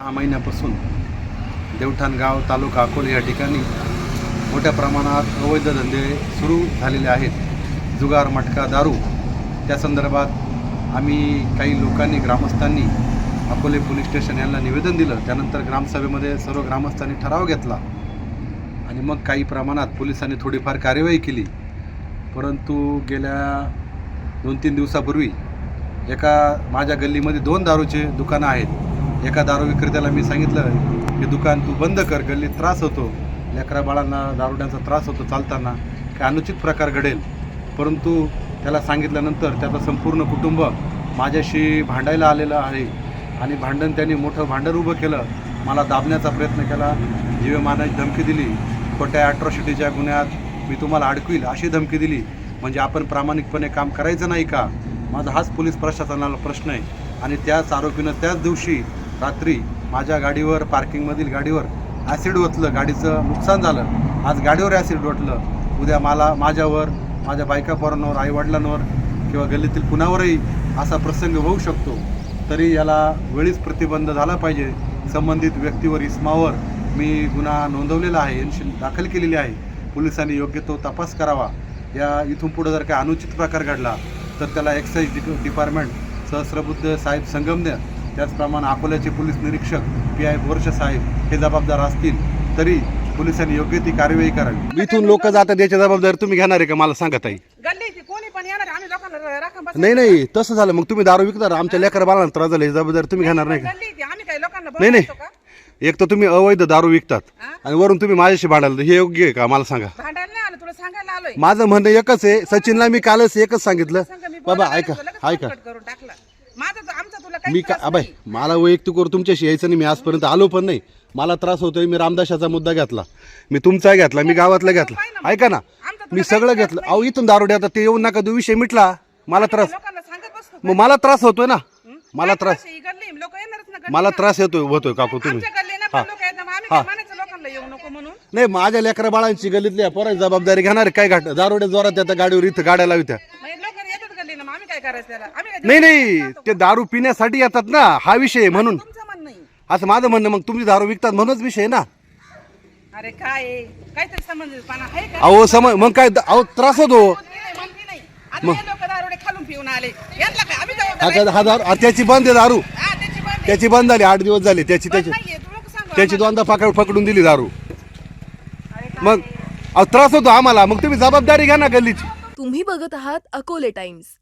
सहा महिन्यापासून देवठाण गाव तालुका अकोले या ठिकाणी मोठ्या प्रमाणात अवैध धंदे सुरू झालेले आहेत. जुगार मटका दारू. त्या संदर्भात आम्ही काही लोकांनी ग्रामस्थांनी अकोले पोलीस स्टेशन यांना निवेदन दिलं. त्यानंतर ग्रामसभेमध्ये सर्व ग्रामस्थांनी ठराव घेतला. आणि मग काही प्रमाणात पोलिसांनी थोडीफार कार्यवाही केली. परंतु गेल्या दोन तीन दिवसापूर्वी एका माझ्या गल्लीमध्ये दोन दारूचे दुकानं आहेत. एका दारू विक्रेत्याला मी सांगितलं हे दुकान तू बंद कर गल्लीत त्रास होतो. लेकरा बाळांना दारुड्यांचा त्रास होतो चालताना काय अनुचित प्रकार घडेल. परंतु त्याला सांगितल्यानंतर त्याचं संपूर्ण कुटुंब माझ्याशी भांडायला आलेलं आहे आणि भांडण त्यांनी मोठं भांडण उभं केलं. मला दाबण्याचा प्रयत्न केला जीवमानाची धमकी दिली. खोट्या ॲट्रॉसिटीच्या गुन्ह्यात मी तुम्हाला अडकवील अशी धमकी दिली. म्हणजे आपण प्रामाणिकपणे काम करायचं नाही का? माझा हाच पोलीस प्रशासनाला प्रश्न आहे. आणि त्याच आरोपीनं त्याच दिवशी रात्री माझ्या गाडीवर पार्किंगमधील गाडीवर ॲसिड ओतलं गाडीचं नुकसान झालं. आज गाडीवर ॲसिड ओतलं. उद्या मला माझ्यावर माझ्या बायका पोरांवर आईवडिलांवर किंवा गल्लीतील कुणावरही असा प्रसंग होऊ शकतो. तरी याला वेळीच प्रतिबंध झाला पाहिजे. संबंधित व्यक्तीवर इस्मावर मी गुन्हा नोंदवलेला आहे एनशी दाखल केलेली आहे. पोलिसांनी योग्य तो तपास करावा. या इथून पुढं जर काय अनुचित प्रकार घडला तर त्याला एक्साईज डि डिपार्टमेंट सहस्रबुद्ध साहेब संगमने त्याचप्रमाणे अकोल्याचे पोलीस निरीक्षक पी आय बोरश साहेब हे जबाबदार असतील तरी पोलिसांनी योग्य ती कार्यवाही करावी. इथून लोक जातात याची जबाबदारी तुम्ही घेणार आहे का? मला सांगत आहे गल्लीची कोणी पण येणार आम्ही लोकांना राखा बस नाही नाही तसं झालं. मग तुम्ही दारू विकता आमच्या लेकर बाळांना त्रास झाला जबाबदारी तुम्ही घेणार नाही का? नाही नाही. एक तर तुम्ही अवैध दारू विकतात? आणि वरून तुम्ही माझ्याशी भांडाल हे योग्य आहे का? मला सांगा. भांडायला नाही आलं तुला सांगायला आलोय. माझं म्हणणं एकच आहे सचिनला मी कालच एकच सांगितलं. बाबा ऐका ऐका. माझं आमचं तुला मी का अबाय मला वैयक्तिक करून तुमच्याशी यायचं नाही मी आजपर्यंत आलो पण नाही. मला त्रास होतोय मी रामदासाचा मुद्दा घेतला. मी तुमचा घेतला मी गावातला घेतला. ऐका ना मी सगळं घेतलं. अहो इथून दारू द्या ते येऊन नका तो विषय मिटला. मला त्रास लोकांना सांगत बसतो मग मला त्रास होतोय ना. मला त्रास गल्ली लोक येणारच ना गल्ली. मला त्रास येतोय होतोय काकू तुम्ही. आमच्या गल्ली ना पण लोक येतात मग आम्ही काय म्हणायचं लोकांना येऊ नको म्हणून? नाही माझ्या लेकरा बाळांची गल्लीतल्या पोराची जबाबदारी घेणार. काय घाट दारोड्या जोरात येतात गाडीवर इथं गाड्या लावित्या. मग लोक येतात गल्लीला मग आम्ही काय करायचं त्याला? आम्ही काय नाही नाही. ते दारू पिण्यासाठी येतात ना. हा विषय आहे म्हणून. तुमचं म्हणणं नाही. असं माझं म्हणणं मग तुम्ही दारू विकतात म्हणूनच विषय आहे ना. अरे काय आहे? काहीतरी समजपणा आहे का? अहो समज मग काय अहो त्रास होतो. म्हणती नाही, म्हणती नाही. आता हे लोक दारुडे खालून पिऊन आले. यांना काय? आम्ही जबाबदार आहे? आता हा दारू अरे त्याची बंद आहे दारू. हा, त्याची बंद आहे. त्याची बंद झाली आठ दिवस झाले. त्याची त्याची नाहीये, तू नको सांगू त्याची दोनदा पकड पकडून दिली दारू. काय मग अहो त्रास होतो आम्हाला. मग तुम्ही जबाबदारी घ्या ना गल्लीची. तुम्ही बघत आहात अकोले टाइम्स.